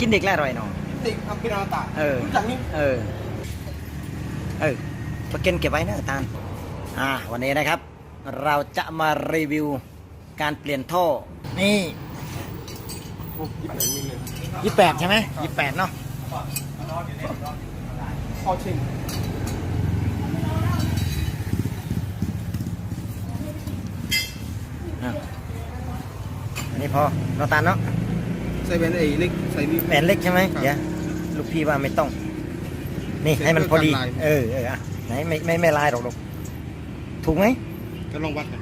กินเด็กแล้วอร่อยเนาะติดทำเป็นอมตะเออรู้จักนี่เออ เออปากเกนเก็บไว้นะตาลอ่าวันนี้นะครับ เราจะมารีวิวการเปลี่ยนท่อ นี่โอ้ยี่สิบแปดมิลเลยยี่แปดใช่ไหมยี่แปดเนาะพอชิมอะอันนี้พอเราตาลเนาะ ใส่เป็นไอ้เล็กใส่นี่ แหวนเล็กใช่ไหมครับเดี๋ยวลูกพี่ว่าไม่ต้อง นี่เสร็จให้มันพอดีเพื่อกันลาย เออเอออะไหนไม่ไม่ไม่ลายหรอกลูกถูกไหมก็ลองวัดกัน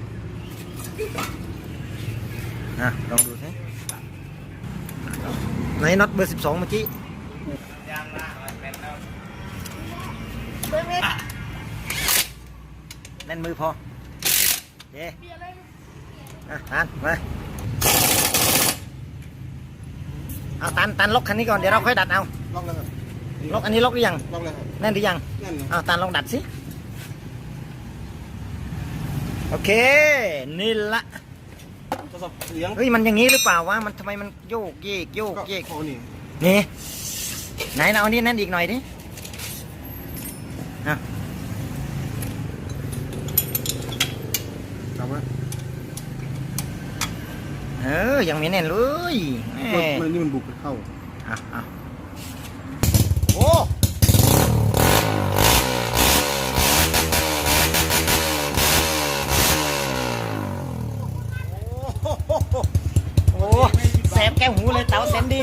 อะลองดูสิไหนน็อตเบอร์สิบสองเมื่อกี้แน่นมือพอเย้อะตันมา เอาตันตันล็อกคันนี้ก่อนเดี๋ยวเราค่อยดัดเอาล็อกแล้วครับล็อกอันนี้ล็อกหรือยังล็อกแล้วครับแน่นหรือยังนั่นนะเอาตันลองดัดสิโอเคนี่ละทดสอบเสียงเฮ้ยมันอย่างนี้หรือเปล่าวะมันทำไมมันโยกเยกโยกก็เยกคอนี่นี่ไหนเราเอานี่แน่นอีกหน่อยดิอะจับไว้ เออ ยังไม่แน่นเลยแหกดม่มันนี่มันบุกเข้าอะอะโอ้โอ้แสบแก้วหูเลยเต๋าเซนดี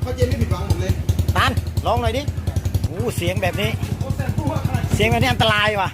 เขาเจนไม่ผิดหวังหมดเลยตานลองหน่อยดิโอ้เสียงแบบนี้โอ้แซ่บพูดว่าขนาดเสียงแบบนี้อันตรายว่ะ